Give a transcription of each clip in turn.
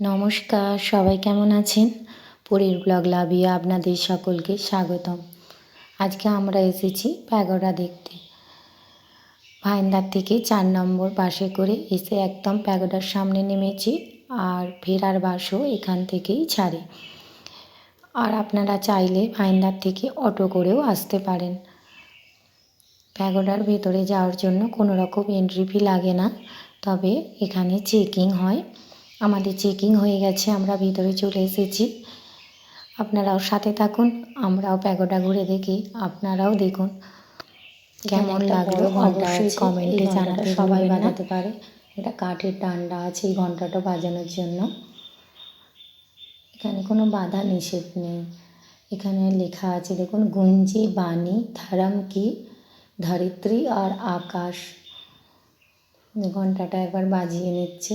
নমস্কার, সবাই কেমন আছেন? পুরীর ব্লগ লাভিয়ে আপনাদের সকলকে স্বাগতম। আজকে আমরা এসেছি প্যাগোডা দেখতে। ভাইন্দার থেকে চার নম্বর বাসে করে এসে একদম প্যাগোডার সামনে নেমেছি আর ফেরার বাসও এখান থেকেই ছাড়ে। আর আপনারা চাইলে ভাইন্দার থেকে অটো করেও আসতে পারেন। প্যাগোডার ভেতরে যাওয়ার জন্য কোনো রকম এন্ট্রি ফি লাগে না, তবে এখানে চেকিং হয়। আমাদের চেকিং হয়ে গেছে আমরা ভিতরে চলে এসেছি। আপনারাও সাথে থাকুন আমরাও প্যাগোডা ঘুরে দেখি আপনারাও দেখুন। কেমন লাগল? অবশ্যই কমেন্টে জানাতে সবাই বাজাতে পারে। এটা কাঠের ডান্ডা আছে এই ঘন্টাটা বাজানোর জন্য। এখানে কোনো বাধা নিষেধ নেই। এখানে লেখা আছে দেখুন গুঞ্জি বাণী ধরম কি ধরিত্রী আর আকাশ। ঘন্টাটা একবার বাজিয়ে নিচ্ছে।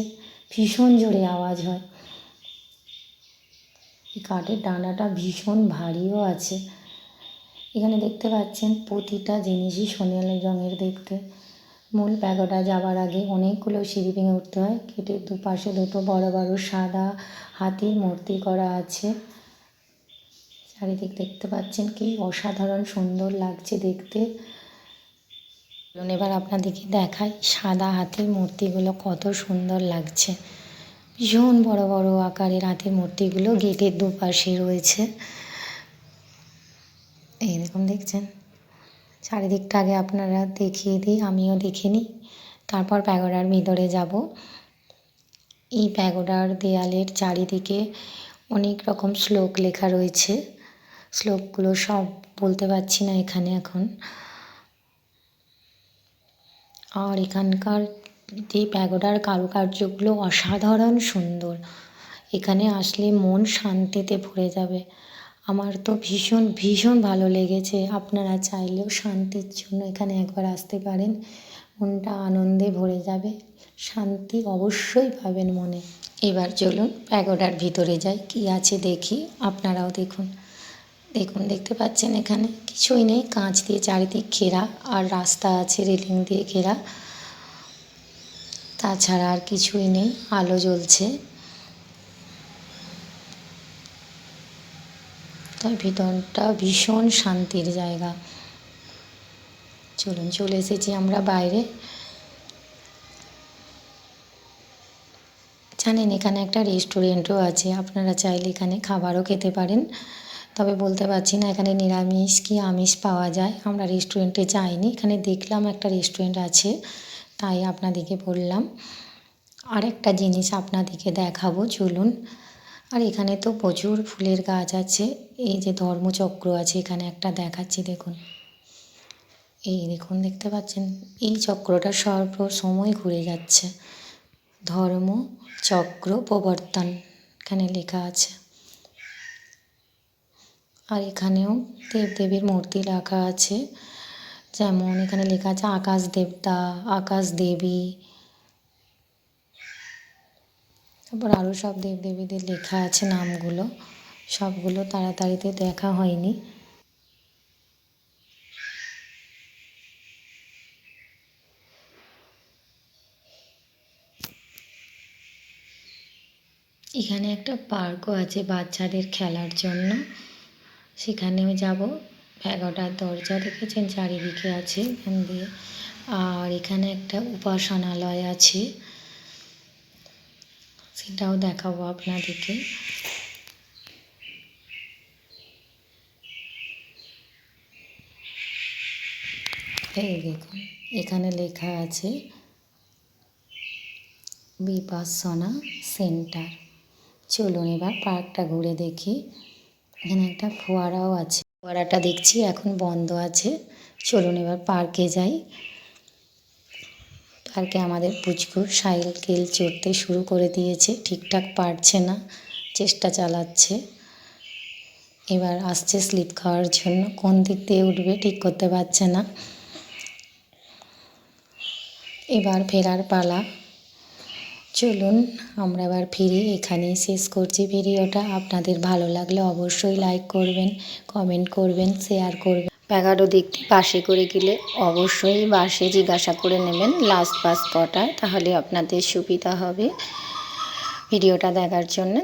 ভীষণ জোরে আওয়াজ হয়। এই কাঠের ডানাটা ভীষণ ভারীও আছে। এখানে দেখতে পাচ্ছেন প্রতিটা জিনিসই সোনালি রঙের দেখতে। মূল প্যাগোডা যাওয়ার আগে অনেকগুলো সিঁড়ি ভেঙে উঠতে হয়। কেটে দুপাশে দুটো বড় বড় সাদা হাতির মূর্তি করা আছে। চারিদিক দেখতে পাচ্ছেন কি অসাধারণ সুন্দর লাগছে দেখতে। চলুন এবার আপনাদেরকে দেখাই সাদা হাতির মূর্তিগুলো কত সুন্দর লাগছে। ভীষণ বড় বড় আকারের হাতির মূর্তিগুলো গেটের দুপাশে রয়েছে। এই দেখুন, দেখছেন? চারিদিকটা আগে আপনারা দেখিয়ে দিই, আমিও দেখে নিই। তারপর প্যাগোডার ভিতরে যাব। এই প্যাগোডার দেয়ালের চারিদিকে অনেক রকম শ্লোক লেখা রয়েছে। শ্লোকগুলো সব বলতে পারছি না এখানে এখন। আর এখানকার যে প্যাগোডার কারুকার্যগুলো অসাধারণ সুন্দর। এখানে আসলে মন শান্তিতে ভরে যাবে। আমার তো ভীষণ ভীষণ ভালো লেগেছে। আপনারা চাইলেও শান্তির জন্য এখানে একবার আসতে পারেন। মনটা আনন্দে ভরে যাবে। শান্তি অবশ্যই পাবেন মনে। এবার চলুন প্যাগোডার ভিতরে যাই। কি আছে দেখি। আপনারাও দেখুন। দেখুন, দেখতে পাচ্ছেন এখানে কিছুই নেই। কাঁচ দিয়ে চারিদিক ঘেরা আর রাস্তা আছে রেলিং দিয়ে ঘেরা। তাছাড়া আর কিছুই নেই, আলো জ্বলছে। তাই ভিতরটা ভীষণ শান্তির জায়গা। চলুন, চলে এসেছি আমরা বাইরে। জানেন, এখানে একটা রেস্টুরেন্টও আছে। আপনারা চাইলে এখানে খাবারও খেতে পারেন। তবে বলতে পারছি না, এখানে নিরামিষ কি আমিষ পাওয়া যায়, আমরা রেস্টুরেন্টে যাইনি, এখানে দেখলাম একটা রেস্টুরেন্ট আছে, তাই আপনাদেরকে বললাম। আর একটা জিনিস আপনাদেরকে দেখাবো, চলুন। আর এখানে তো প্রচুর ফুলের গাছ আছে, এই যে ধর্মচক্র আছে, এখানে একটা দেখাচ্ছি, দেখুন। এই দেখুন, দেখতে পাচ্ছেন? এই চক্রটা সর্ব সময় ঘুরে যাচ্ছে। ধর্ম চক্র প্রবর্তন, এখানে লেখা আছে। আর এখানেও দেবদেবীর মূর্তি রাখা আছে। যেমন এখানে লেখা আছে, আকাশ দেবতা, আকাশ দেবী। তারপর আরও সব দেবদেবীদের লেখা আছে নামগুলো। সবগুলো তাড়াতাড়িতে দেখা হয়নি। এখানে একটা পার্কও আছে বাচ্চাদের খেলার জন্য। সেখানেও যাব। এগারোটার দরজা দেখেছেন? চারিদিকে আছে এখান দিয়ে। আর এখানে একটা উপাসনালয় আছে। সেটাও দেখাবো আপনাদেরকে। এই দেখুন, এখানে লেখা আছে, বিপাসনা সেন্টার। চলুন এবার পার্কটা ঘুরে দেখি। এখানে একটা ফোয়ারাও আছে। ফোয়ারাটা দেখছি, এখন বন্ধ আছে। চলুন এবার পার্কে যাই। পার্কে আমাদের পুচকু সাইকেল চড়তে শুরু করে দিয়েছে। ঠিকঠাক পারছে না, চেষ্টা চালাচ্ছে। এবার আসছে স্লিপ খাওয়ার জন্য। কোন দিক দিয়ে উঠবে ঠিক করতে পারছে না। এবার ফেরার পালা। চলুন, আমরা এবার ফিরে এখানেই শেষ করছি ভিডিওটা। আপনাদের ভালো লাগলে অবশ্যই লাইক করবেন কমেন্ট করবেন শেয়ার করবেন। এগারো দিকটি পাশে করে গেলে অবশ্যই বাসে জিজ্ঞাসা করে নেবেন লাস্ট বাস কটায় তাহলে আপনাদের সুবিধা হবে ভিডিওটা দেখার জন্য।